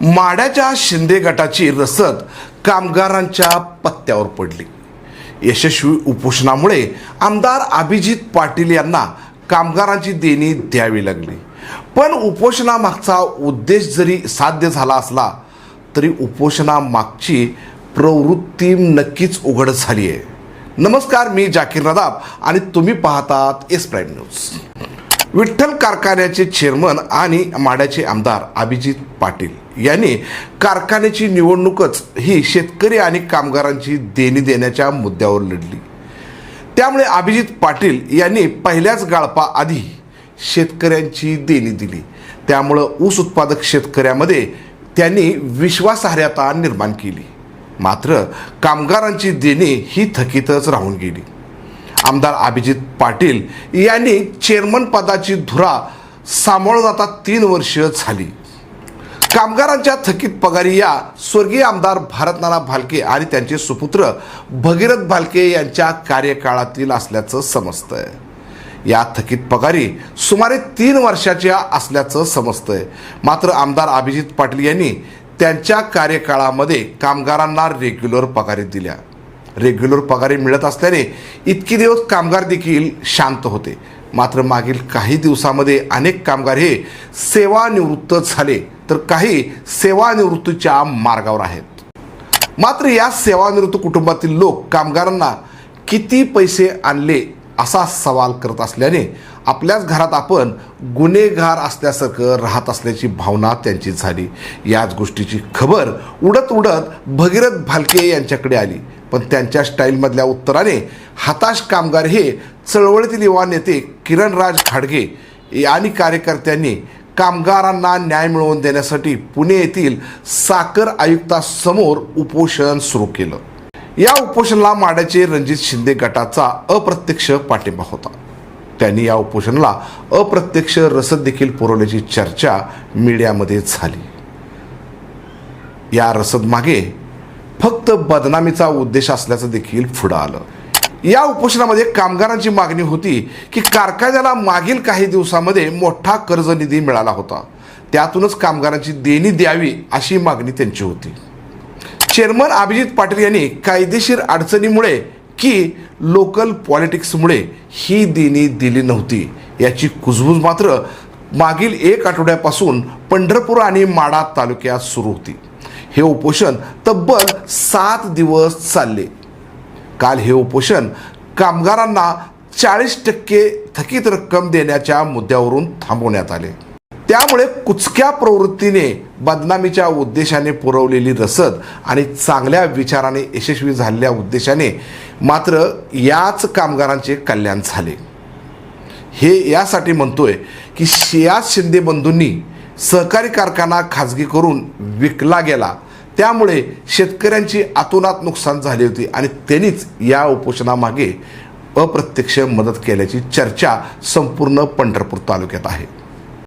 माड्याच्या शिंदे गटाची रसद कामगारांच्या पत्त्यावर पडली. यशस्वी उपोषणामुळे आमदार अभिजित पाटील यांना कामगारांची देणी द्यावी लागली. पण उपोषणामागचा उद्देश जरी साध्य झाला असला तरी उपोषणामागची प्रवृत्ती नक्कीच उघड झाली आहे नमस्कार मी जाकीर नदाब आणि तुम्ही पाहतात एस प्राईम न्यूज विठ्ठल कारखान्याचे चेअरमन आणि माड्याचे आमदार अभिजित पाटील यांनी कारखान्याची निवडणूकच ही शेतकरी आणि कामगारांची देणी देण्याच्या मुद्द्यावर लढली. त्यामुळे अभिजित पाटील यांनी पहिल्याच गाळपा आधी शेतकऱ्यांची देणी दिली. त्यामुळं ऊस उत्पादक शेतकऱ्यामध्ये त्यांनी विश्वासार्हता निर्माण केली. मात्र कामगारांची देणी ही थकीतच राहून गेली. आमदार अभिजित पाटील यांनी चेअरमन पदाची धुरा सांभाळून आता तीन वर्ष झाली. कामगारांच्या थकीत पगारी या स्वर्गीय आमदार भारतनाना भालके आणि त्यांचे सुपुत्र भगीरथ भालके यांच्या कार्यकाळातील असल्याचं समजतंय. या थकीत पगारी सुमारे तीन वर्षाच्या असल्याचं समजतंय. मात्र आमदार अभिजित पाटील यांनी त्यांच्या कार्यकाळामध्ये कामगारांना रेग्युलर पगारी दिल्या. रेग्युलर पगारी मिळत असल्याने इतके दिवस कामगार देखील शांत होते. मात्र मागील काही दिवसामध्ये अनेक कामगार हे सेवानिवृत्त झाले तर काही सेवानिवृत्तीच्या मार्गावर आहेत. मात्र या सेवानिवृत्त कुटुंबातील लोक कामगारांना किती पैसे आणले असा सवाल करत असल्याने आपल्याच घरात आपण गुन्हेगार असल्यासारखं राहत असल्याची भावना त्यांची झाली. याच गोष्टीची खबर उडत उडत भगीरथ भालके यांच्याकडे आली. पण त्यांच्या स्टाईलमधल्या उत्तराने हताश कामगार हे चळवळीतील युवा नेते किरणराज खाडगे आणि कार्यकर्त्यांनी कामगारांना न्याय मिळवून देण्यासाठी पुणे येथील साखर आयुक्तासमोर उपोषण सुरू केलं. या उपोषणाला माड्याचे रणजित शिंदे गटाचा अप्रत्यक्ष पाठिंबा होता. त्यांनी या उपोषणाला अप्रत्यक्ष रसद देखील पुरवल्याची चर्चा मीडियामध्ये झाली. या रसद मागे फक्त बदनामीचा उद्देश असल्याचं देखील पुढं आलं. या उपोषणामध्ये कामगारांची मागणी होती की कारखान्याला मागील काही दिवसामध्ये मोठा कर्ज निधी मिळाला होता. त्यातूनच कामगारांची देणी द्यावी अशी मागणी त्यांची होती. चेअरमन अभिजित पाटील यांनी कायदेशीर अडचणीमुळे की लोकल पॉलिटिक्समुळे ही देणी दिली नव्हती. याची कुजबूज मात्र मागील एक आठवड्यापासून पंढरपूर आणि माडा तालुक्यात सुरू होती. हे उपोषण तब्बल सात दिवस चालले. काल हे उपोषण कामगारांना चाळीस टक्के थकीत रक्कम देण्याच्या मुद्द्यावरून थांबवण्यात आले. त्यामुळे कुचक्या प्रवृत्तीने बदनामीच्या उद्देशाने पुरवलेली रसद आणि चांगल्या विचाराने यशस्वी झालेल्या उद्देशाने मात्र याच कामगारांचे कल्याण झाले. हे यासाठी म्हणतोय की शिया शिंदे बंधूंनी सहकारी कारखाना खाजगी करून विकला गेला. त्यामुळे शेतकऱ्यांची अतोनात नुकसान झाली होती आणि त्यांनीच या उपोषणामागे अप्रत्यक्ष मदत केल्याची चर्चा संपूर्ण पंढरपूर तालुक्यात आहे.